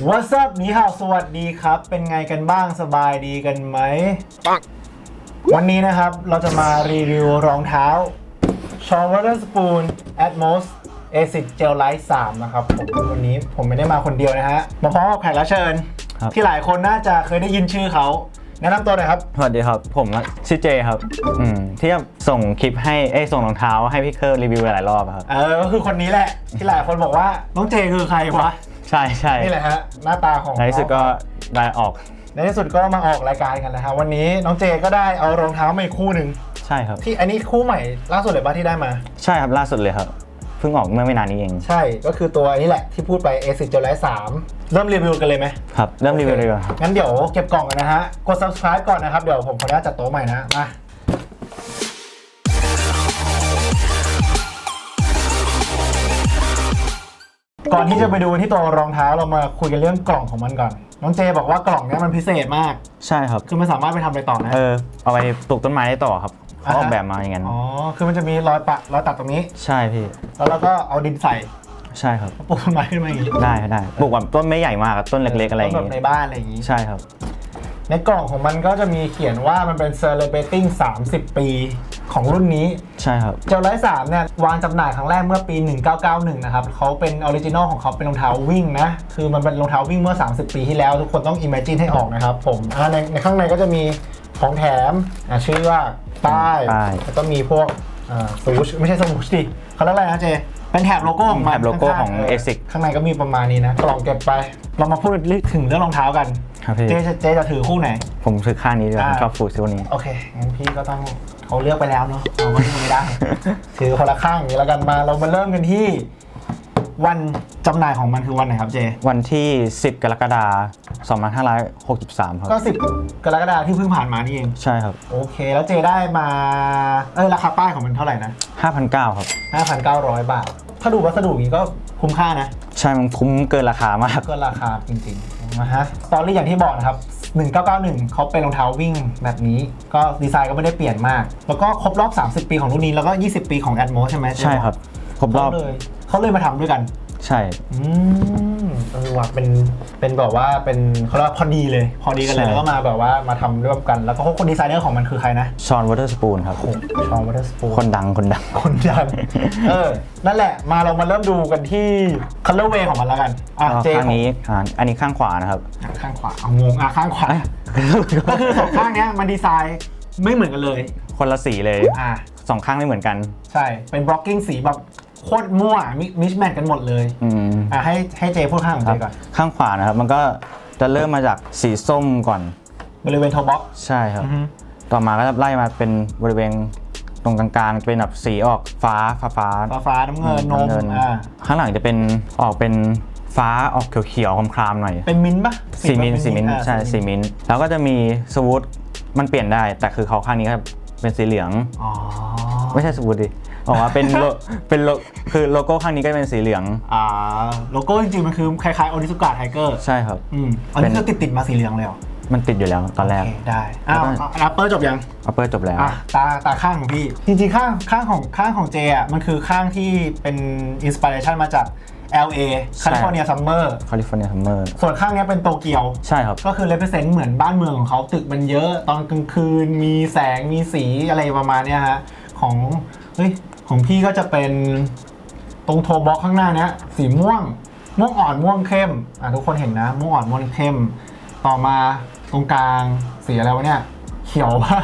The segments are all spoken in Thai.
What's up นี่ฮาวสวัสดีครับ เป็นไงกันบ้างสบายดีกันไหม ปังวันนี้นะครับเราจะมารีวิวรองเท้า Sean Waterspoon Atmos A10 Gel Light 3 นะครับผมวันนี้ผมไม่ได้มาคนเดียวนะฮะ มาพร้อมกับแขกรับเชิญ ครับ ที่หลายคนน่าจะเคยได้ยินชื่อเขา แนะนำตัวหน่อยครับ สวัสดีครับ ผมชื่อเจครับ อืมที่ส่งคลิปให้เอ้ยส่งรองเท้าให้พี่เคิร์รีวิวหลายรอบอะครับ เออก็คือคนนี้แหละ ที่หลายคนบอกว่าน้องเจคือใครวะ ใช่ใช่นี่แหละฮะหน้าตาของในที่สุดก็ได้ออกในที่สุดก็มาออกรายการกันแล้วฮะวันนี้น้องเจก็ได้เอารองเท้ามาอีกคู่หนึ่งใช่ครับ ที่อันนี้คู่ใหม่ล่าสุดเลยป่ะที่ได้มา ใช่ครับล่าสุดเลยครับเพิ่งออกเมื่อไม่นานนี้เอง ใช่ก็คือตัวนี้แหละที่พูดไป A10 Gel Light 3เริ่มรีวิวกันเลยไหมครับ เริ่มรีวิวเลยดีกว่าครับงั้นเดี๋ยวเก็บกล่องกันนะฮะกด subscribe ก่อนนะครับ เดี๋ยวผมขออนุญาตจัดโต๊ะใหม่นะมา ก่อนที่จะไปดูที่ตัวรองเท้าเรามาคุยกันเรื่องกล่องของมันก่อน น้องเจบอกว่ากล่องเนี้ยมันพิเศษมาก ใช่ครับ คือมันสามารถไปทำอะไรต่อนะ เออเอาไปปลูกต้นไม้ได้ต่อครับเขาออกอ่าฮะแบบมาอย่างนั้นอ๋อ คือมันจะมีรอยปะรอยตัดตรงนี้ ใช่พี่แล้วเราก็เอาดินใส่ใช่ครับ ปลูกต้นไม้ขึ้นมาอย่างนี้ได้ได้ปลูกแบบต้นไม่ใหญ่มากครับต้นเล็กๆอะไรอย่างต้นแบบในงี้บ้านอะไรอย่างนี้ ใช่ครับ ในกล่องของมันก็จะมีเขียนว่ามันเป็น celebrating 30 ปี ของรุ่นนี้ ใช่ครับ เจลไลท์3เนี่ยวางจำหน่ายครั้งแรกเมื่อปี 1991 นะครับเขาเป็นออริจินอลของเขาเป็นรองเท้าวิ่งนะ คือมันเป็นรองเท้าวิ่งเมื่อ 30 ปีที่แล้ว ทุกคนต้อง imagine ให้ออกนะครับผมอ่าในในข้างในก็จะมีของแถมอะชื่อว่าป้ายป้าย แล้วก็มีพวกอ่าสูชไม่ใช่สูชดิเขาเรียกอะไรนะเจเป็นแถบโลโก้ของมันแถบโลโก้ของข้าๆ ASIC ข้างในก็มีประมาณนี้นะกล่องเก็บไป เรามาพูดถึงเรื่องรองเท้ากัน ครับพี่ เจจะเจจะถือคู่ไหน ผมซื้อข้างนี้ด้วยผมอ่าชอบฟูดซิลนี้ โอเคงั้นพี่ก็ต้อง เขาเลือกไปแล้วเนาะเอาวันนี้ไม่ได้ ถือคนละข้างอย่างนี้แล้วกันมาเรามาเริ่มกันที่ วันจำหน่ายของมันคือวันไหนครับเจ วันที่ 10 กรกฎาคม2563 ครับ ก็สิบกรกฎาคมที่เพิ่งผ่านมานี่เอง ใช่ครับ โอเค แล้วเจได้มา เออราคาป้ายของมันเท่าไหร่นะ 5,900 ครับ 5,900 บาท ถ้าดูวัสดุอย่างนี้ก็คุ้มค่านะ ใช่มันคุ้มเกินราคามาก ก็ราคาจริงๆนะฮะสตอรี่อย่างที่บอกนะครับ 1991เขาเป็นรองเท้าวิ่งแบบนี้ ก็ดีไซน์ก็ไม่ได้เปลี่ยนมาก แล้วก็ครบรอบ 30 ปีของรุ่นนี้แล้วก็ 20 ปีของ Atmos ใช่ไหมเจ๊ใช่ครับครบรอบเขาเลยเขาเลยมาทำด้วยกัน ใช่ อืมเออว่ะเป็นเป็นแบบว่าเป็นเขาเรียกว่าพอดีเลย พอดีกันเลยใช่ แล้วก็มาแบบว่ามาทำร่วมกัน แล้วก็คนดีไซเนอร์ของมันคือใครนะชอนวอเตอร์สปูนครับ โอ้ชอนวัตเตอร์สปูคนดังคนดัง คนดังเออ นั่นแหละมาเรามาเริ่มดูกันที่ colorway ของมันแล้วกันอะเจข้างนี้อ่าอันนี้ข้างขวานะครับอะข้างขวาเอางงอะข้างขวา ก็คือสองข้างเนี้ยมันดีไซน์ไม่เหมือนกันเลย คนละสีเลยอะ สองข้างไม่เหมือนกัน ใช่ เป็นบล็อกกิ้งสีแบบ โคตรมั่วมิชแมทกันหมดเลยอืมอะให้ให้เจพูดข้างของคเจรับก่อนข้างขวานะครับ มันก็จะเริ่มมาจากสีส้มก่อนบริเวณโทบ็อกใช่ครับ ต่อมาก็จะไล่มาเป็นบริเวณตรงกลางๆจะเป็นแบบสีออกฟ้าฟ้าฟ้าฟ้าฟ้าน้ำเงินนมำเงินอ่าข้างหลังจะเป็นออกเป็นฟ้าออกเขียวๆคลามๆหน่อย เป็นมิ้นท์ปะสีมินท์สีมินท์อ่าใช่สีมินท์แล้วก็จะมีสวูทมันเปลี่ยนได้ แต่คือเขาข้างนี้ก็เป็นสีเหลือง อ๋อไม่ใช่สวูทดิ บอกว่าเป็นโลเป็นโลคือโลโก้ข้างนี้ก็เป็นสีเหลือง อ่าโลโก้จริงๆ มันคือคล้ายๆโอนิสุกะไทเกอร์ใช่ครับ อืมอันนี้เป็นคือติดติดๆมาสีเหลืองเลยเหรอมันติดอยู่แล้วตอนแรกโอเคได้อ้าวแล้วก็อัปเปอร์จบยัง อัปเปอร์จบแล้ว อะตาตาข้างของพี่ จริงๆ ข้างข้างของข้างของเจอะมันคือข้างที่เป็นอินสปิเรชันมาจาก LA ใช่ แคลิฟอร์เนียซัมเมอร์แคลิฟอร์เนียซัมเมอร์ส่วนข้างเนี้ยเป็นโตเกียว ใช่ครับ ก็คือ represent เหมือนบ้านเมืองของเขาตึกมันเยอะ ตอนกลางคืนมีแสงมีสีอะไรประมาณเนี้ยฮะ ของ เฮ้ย ของพี่ก็จะเป็นตรงโทบ็อกข้างหน้าเนี้ยสีม่วง ม่วงอ่อนม่วงเข้มอะทุกคนเห็นนะ ม่วงอ่อนม่วงเข้ม ต่อมาตรงกลางสีอะไรวะเนี่ย เขียวปะ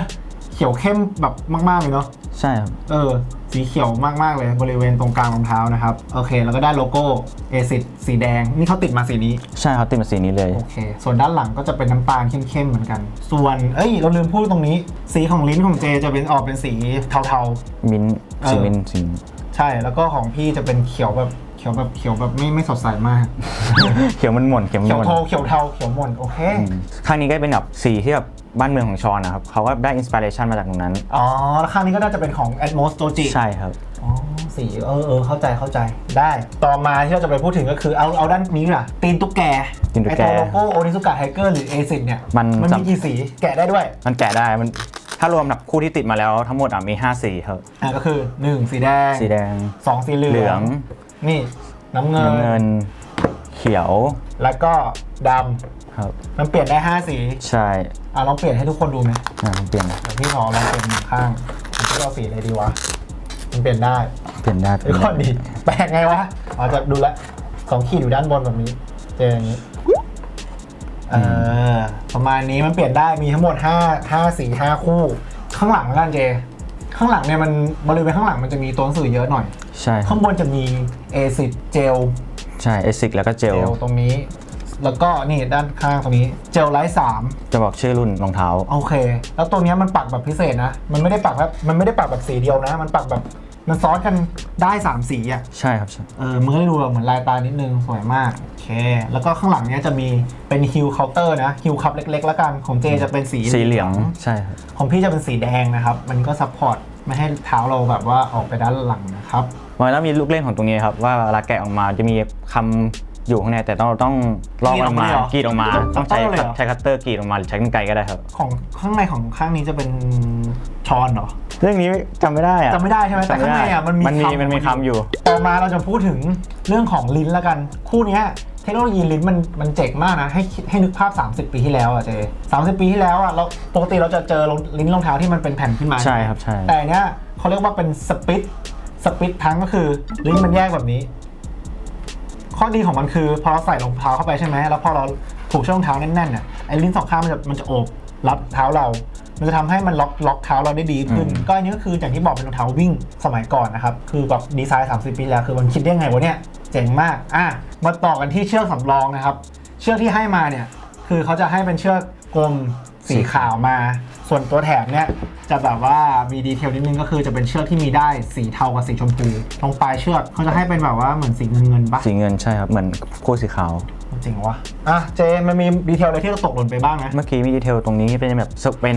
เขียวเข้มแบบมากๆเลยเนาะใช่ครับ เออ สีเขียวมาก ๆ เลยบริเวณตรงกลางรองเท้านะครับ โอเค แล้วก็ได้โลโก้เอซิสีแดง นี่เขาติดมาสีนี้ ใช่ครับติดมาสีนี้เลย โอเค ส่วนด้านหลังก็จะเป็นน้ำตาลเข้มๆเหมือนกัน ส่วนเอ้ย เราลืมพูดตรงนี้ สีของลิ้นของเจจะเป็นออกเป็นสีเทามิ้นท์เออสีมิ้นท์สีมิ้นท์ๆใช่แล้วก็ของพี่จะเป็นเขียวแบบเขียวแบบเขียวแบบไม่ไม่สดใสมาก เขียวมันหม่นเขียวมันเขียวหม่นโทเขียวเทาเขียวหม่นโอเคอืมข้างนี้ก็เป็นแบบสีที่แบบ บ้านเมืองของชอนนะครับเขาก็ได้อินสปิเรชันมาจากตรงนั้น อ๋อแล้วข้างนี้ก็น่าจะเป็นของ Atmos Doji ใช่ครับอ๋อสีเออเออเข้าใจเข้าใจได้ ต่อมาที่เราจะไปพูดถึงก็คือเอาเอาด้านนี้น่ะตีนตุ๊กแกตีนตุ๊กแกไอตัวโลโก้โอนิสุกะไทเกอร์หรือเอซิเนี่ยมันมันจำมีกี่สีแกะได้ด้วย มันแกะได้มันถ้ารวมแบบคู่ที่ติดมาแล้วทั้งหมดอะมี 5 สีครับอะก็คือ 1 สีแดง สีแดงสองสีเหลืเหลือองงนี่น้ำเงินน้ำ เงินเขียวแล้วก็ดครับำมันเปลี่ยนได้ 5 สีใช่อะลองเปลี่ยนให้ทุกคนดูไหมอ่าผมเปลี่ยนเดี๋ยวพี่ขอลองเปลี่ยนหนึ่งข้างพี่เอาสีอะไรดีวะมันเปลี่ยนได้เปลี่ยนได้เปเดี๋ลี่ยยวนก่อนได้ดีแปลกไงวะอ๋อจะดูละสองขีดอยู่ด้านบนแบบนี้เจออย่างนี้เออประมาณนี้มันเปลี่ยนได้มีทั้งหมด5 5สี5คู่ ข้างหลังแล้วกันเจ ข้างหลังเนี่ยมันบริเวณข้างหลังมันจะมีตัวหนังสือเยอะหน่อย ใช่ครัข้าบงบนจะมีเอซิดเจล ใช่เอซิกแล้วก็เจเจลลตรงนี้ แล้วก็นี่ด้านข้างตรงนี้เจลไลท์สามจะบอกชื่อรุ่นรองเท้า โอเค แล้วตัวเนี้ยมันปักแบบพิเศษนะ มันไม่ได้ปักแบบมันไม่ได้ปักแบบสีเดียวนะ มันปักแบบมันซ้อนกันได้สามสีอะ ใช่ครับใช่เออมันก็ได้ดูแบบเหมือนลายตานิดนึงสวยมาก โอเค แล้วก็ข้างหลังเนี้ยจะมีเป็นฮิลเคาน์เตอร์นะฮิลคัพเล็กๆ แล้วกันของเจจะเป็นสีสีเหลืองใช่ครับของพี่จะเป็นสีแดงนะครับ มันก็ซัพพอร์ตไม่ให้เท้าเราแบบว่าออกไปด้านหลังนะครับ มันแล้วมีลูกเล่นของตรงนี้ครับว่าเวลาแกะออกมาจะมีคำอยู่ข้างในแต่ต้องต้องลอกมันออกมากรีดออกมา ต้องใช้คัตเตอร์เลยเหรอใช้คัตเตอร์กรีดออกมาหรือใช้กรรไกรก็ได้ครับ ของข้างในของข้างนี้จะเป็นชอนเหรอเรื่องนี้จำไม่ได้อะจำไม่ได้ใช่ไหมแต่จำข้างในอะมันมีมันมีคำมันมีคำอยู่ต่อมาเราจะพูดถึงเรื่องของลิ้นละกัน คู่เนี้ยเทคโนโลยีลิ้นมันมันเจ๋งมากนะ ให้คิดให้นึกภาพ 30 ปีที่แล้วอะเจ30ปีที่แล้วอะเราปกติเราจะเจอลิ้นรองเท้าที่มันเป็นแผ่นขึ้นมาใช่ครับใช่แต่เนี้ยเขาเรียกว่าเป็นสปิต สปิตทั้งก็คือลิ้นมันแยกแบบนี้ ข้อดีของมันคือพอเราใส่รองเท้าเข้าไปใช่ไหมแล้วพอเราผูกเชือกรองเท้าแน่นๆน่ะไอ้ลิ้นสองข้างมันจะมันจะโอบรับเท้าเรา มันจะทำให้มันล็อกล็อกเท้าเราได้ดีขึ้น ก็อันนี้ก็คืออย่างที่บอกเป็นรองเท้าวิ่งสมัยก่อนนะครับ คือแบบดีไซน์ 30 ปีแล้วคือมันคิดได้ไงวะเนี่ย เจ๋งมาก อะ มาต่อกันที่เชือกสำรองนะครับ เชือกที่ให้มาเนี่ย คือเขาจะให้เป็นเชือกกลม สีขาวมา ส่วนตัวแถมเนี่ยจะแบบว่ามีดีเทลนิดนึงก็คือจะเป็นเชือกที่มีได้สีเทากับสีชมพู ตรงปลายเชือกเขาจะให้เป็นแบบว่าเหมือนสีเงินเงินๆปะสีเงินใช่ครับเหมือนคู่สีขาว จริงวะอะเจนมันมีดีเทลอะไรที่เราตกหล่นไปบ้างนะ เมื่อกี้มีดีเทลตรงนี้เป็นแบบเป็น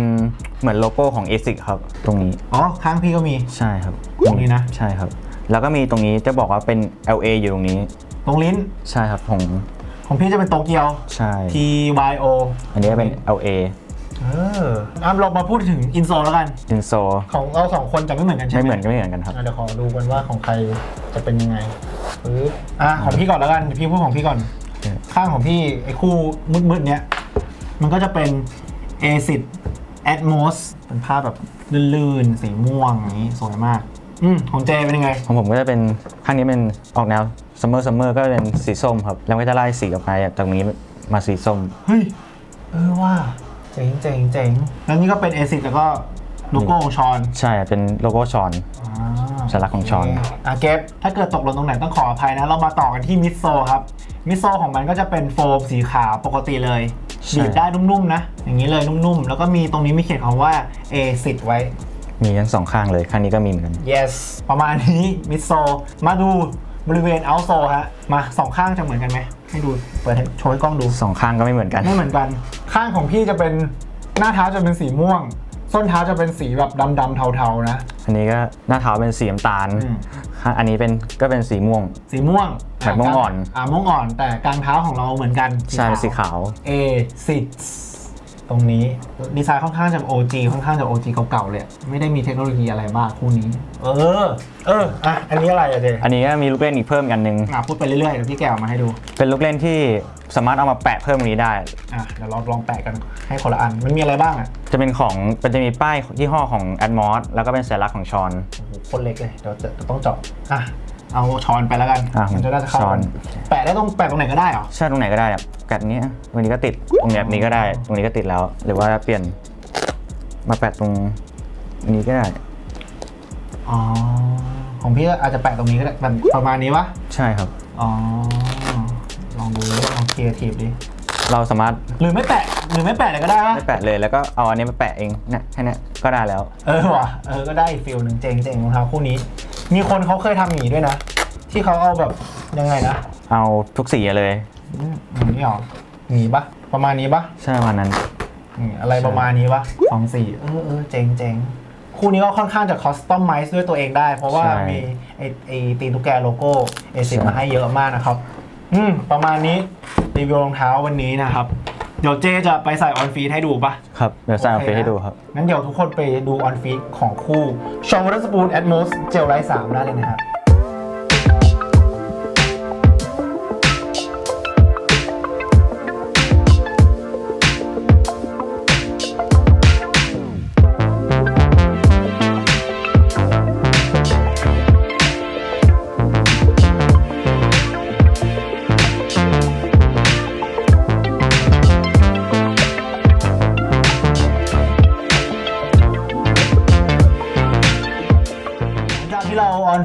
เหมือนโลโก้ของ ASIC ครับ ตรงนี้อ๋อข้างพี่ก็มี ใช่ครับตรงนี้นะ ใช่ครับ แล้วก็มีตรงนี้จะบอกว่าเป็น LA อยู่ตรงนี้ ตรงลิ้นใช่ครับของของพี่จะเป็นโตเกียว ใช่ T Y O อันนี้ก็เป็น LA เอออะเรามาพูดถึงอินโซแล้วกัน อินโซของเราสองคนจะไม่เหมือนกันใช่ไม่ไหมเหมือนก็ไม่เหมือนกันครับ อะเดี๋ยวขอดูกันว่าของใครจะเป็นยังไงปึ๊บอะของพี่ก่อนแล้วกันเดี๋ยวพี่พูดของพี่ก่อนโอเคข้างของพี่ไอ้คู่มืดๆเนี้ยมันก็จะเป็น a c i d Atmos เป็นภาพแบบลื่นๆ สีม่วงอย่างนี้สวยมาก อืมของเจเป็นยังไง ของผมก็จะเป็นข้างนี้เป็นออกแนวซัมเมอร์ซัมเมอร์ก็เป็นสีส้มครับ แล้วก็จะไล่สีออกไปจากตรงนี้มาสีส้ม เฮ้ย เออว่า เจ๋งเจ๋งเจ๋งแล้วนี่ก็เป็น a c i d แล้วก็โลโก้ของชอนใช่เป็นโลโก้ชอนอ่าสัญลักษณ์ของช้อนโเคอะเก็บถ้าเกิดตกหล่นตรงไหนต้องขออภัยนะ เรามาต่อกันที่มิดโซครับ มิดโซของมันก็จะเป็นโฟมสีขาวปกติเลยใช่ บีบได้นุ่มๆนะ อย่างนี้เลยนุ่มๆ แล้วก็มีตรงนี้มีเขียนคำว่า A สิไว้ มีทั้งสองข้างเลย ข้างนี้ก็มีเหมือนกัน yes ประมาณนี้มิดโซมาดูบริเวณเอาโซฮะ มาสองข้างจะเหมือนกันไหม ให้ดูเปิดให้โชว์ให้กล้องดู สองข้างก็ไม่เหมือนกัน ไม่เหมือนกัน ข้างของพี่จะเป็นหน้าเท้าจะเป็นสีม่วง ส้นเท้าจะเป็นสีแบบดำๆเทาๆนะ อันนี้ก็หน้าเท้าเป็นสีน้ำตาลอืม ข้างอันนี้เป็นก็เป็นสีม่วง สีม่วงแบบม่วงอ่อน อ่าม่วงอ่อน แต่กลางเท้าของเราเหมือนกันใช่เป็นสีขาว A สิ ตรงนี้ดีไซน์ค่อนข้างจะ OG ค่อนข้างจะ OG เก่าๆเลยไม่ได้มีเทคโนโลยีอะไรมากคู่นี้ เออ เอออะอันนี้อะไรอะเจอันนี้ก็มีลูกเล่นอีกเพิ่มกันหนึ่งอะพูดไปเรื่อยๆเดี๋ยวพี่แกะออกมาให้ดู เป็นลูกเล่นที่สามารถเอามาแปะเพิ่มตรงนี้ได้ อะเดี๋ยวเราลองแปะกันให้คนละอันมันมีอะไรบ้างอะจะเป็นของมันจะมีป้ายยี่ห้อของ Atmos แล้วก็เป็นสัญลักษณ์ของชอนโอ้โหคนเล็กเลยเดี๋ยวจะเดี๋ยวต้องเจาะอะ เอาช้อนไปแล้วกัน อะมันจะได้เข้าช้อน แปะได้ตรงแปะตรงไหนก็ได้เหรอ ใช่ตรงไหนก็ได้แบบกัดเนี้ยตรงนี้ก็ติดตรงแบบนี้ก็ได้ ตรงนี้ก็ติดแล้ว หรือว่าเปลี่ยนมาแปะตรงนี้ก็ได้ อ๋อ ของพี่ก็อาจจะแปะตรงนี้ก็ได้แบบประมาณนี้ปะใช่ครับ อ๋อ ลองดูดิลองครีเอทีฟดิ เราสามารถหรือไม่แปะ หรือไม่แปะเลยก็ได้ปะไม่แปะเลยแล้วก็เอาอันนี้มาแปะเองเนี่ยแค่เนี้ยก็ได้แล้ว เออว่ะ เออ ก็ได้อีกฟิลหนึ่งเจ๋งเจ๋งรองเท้าคู่นี้ มีคนเขาเคยทำอย่างนี้ด้วยนะ ที่เขาเอาแบบยังไงนะเอาทุกสีเลยอืมอย่างนี้หรออย่างนี้ปะประมาณนี้ปะใช่ประมาณนั้น อืมอะไรประมาณนี้ปะสองสีเออเออเจ๋งเจ๋งคู่นี้ก็ค่อนข้างจะคอสตอมไมซ์ด้วยตัวเองได้ เพราะว่าใช่ มีไอไอตีนตุ๊กแกโลโก้เอซิใช่มาให้เยอะมากนะครับ อืมประมาณนี้รีวิวรองเท้าวันนี้นะครับ เดี๋ยวเจจะไปใส่ออนฟีดให้ดูปะครับ เดี๋ยวใส่เอาโอเฟเคซให้นะดูครับ งั้นเดี๋ยวทุกคนไปดูออนฟีดของคู่ชองวัตสปูนแอดมอสเจลไลท์สามได้เลยนะครับ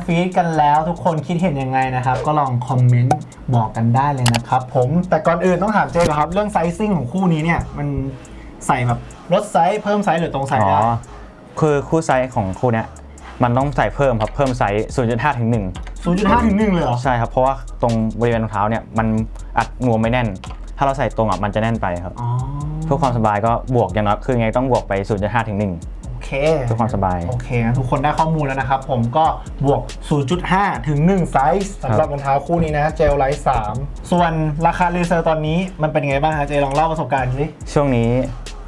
ฟีดกันแล้วทุกคนคิดเห็นยังไงนะครับ ก็ลองคอมเมนต์บอกกันได้เลยนะครับผมแต่ก่อนอื่นต้องถามเจก่อนครับ เรื่องไซซิ่งของคู่นี้เนี่ยมันใส่แบบลดไซส์เพิ่มไซส์หรือตรงไซส์อ๋อได้คือคู่ไซส์ของคู่เนี้ยมันต้องใส่เพิ่มครับ เพิ่มไซส์0.5ถึง0.5ถึง1เลยเหรอ 1ใช่ครับ เพราะว่าตรงบริเวณรองเท้าเนี่ยมันอัดนวมไม่แน่น ถ้าเราใส่ตรงอะมันจะแน่นไปครับ อ๋อ เพื่อความสบายก็บวกอย่างน้อยคือไงต้องบวกไป0.5ถึง1โอ เคเพื่อความสบาย โอเคงั้นทุกคนได้ข้อมูลแล้วนะครับ ผมก็บวก 0.5 ถึง 1 ไซส์สำหรับรองเท้าคู่นี้นะ เจลไลท์3ส่วนราคารีเซลตอนนี้มันเป็นไงบ้างฮะเจลองเล่าประสบการณ์สิช่วงนี้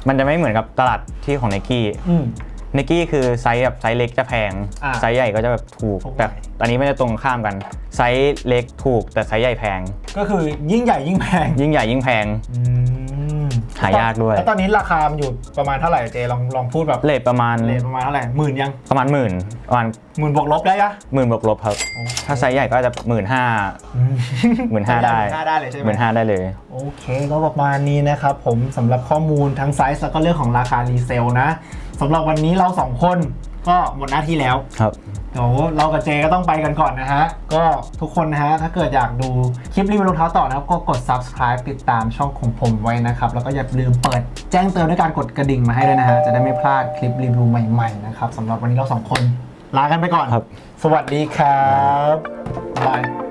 มันจะไม่เหมือนกับตลาดที่ของ n นกี้อืม ไนกี้คือไซส์แบบไซส์เล็กจะแพง อ่าไซส์ใหญ่ก็จะแบบถูกถูก แต่อันนี้ไม่ได้ตรงข้ามกัน ไซส์เล็กถูกแต่ไซส์ใหญ่แพง ก็คือยิ่งใหญ่ยิ่งแพงยิ่งใหญ่ยิ่งแพง อืม หายากด้วย แล้วตอนนี้ราคามันอยู่ประมาณเท่าไหร่เจลองลองพูดแบบเลทประมาณเลทประมาณเท่าไหร่หมื่นยังประมาณหมื่นประมาณหมื่นบวกลบได้ยะหมื่นบวกลบครับ ถ้าไซส์ใหญ่ก็จะหมื่นห้าหมื่นห้าได้หมื่นห้าได้เลยใช่ไหมหมื่นห้าได้เลย โอเคก็ประมาณนี้นะครับผมสำหรับข้อมูลทั้งไซส์แล้วก็เรื่องของราคารีเซลนะสำหรับวันนี้เราสองคน ก็หมดหน้าที่แล้ว ครับ เดี๋ยวเรากับเจก็ต้องไปกันก่อนนะฮะ ก็ทุกคนนะฮะ ถ้าเกิดอยากดูคลิปรีวิวรองเท้าต่อนะครับ ก็กด subscribe ติดตามช่องของผมไว้นะครับ แล้วก็อย่าลืมเปิดแจ้งเตือนด้วยการกดกระดิ่งมาให้ด้วยนะฮะ จะได้ไม่พลาดคลิปรีวิวใหม่ๆนะครับสำหรับวันนี้เราสองคนลากันไปก่อน ครับ สวัสดีครับบาย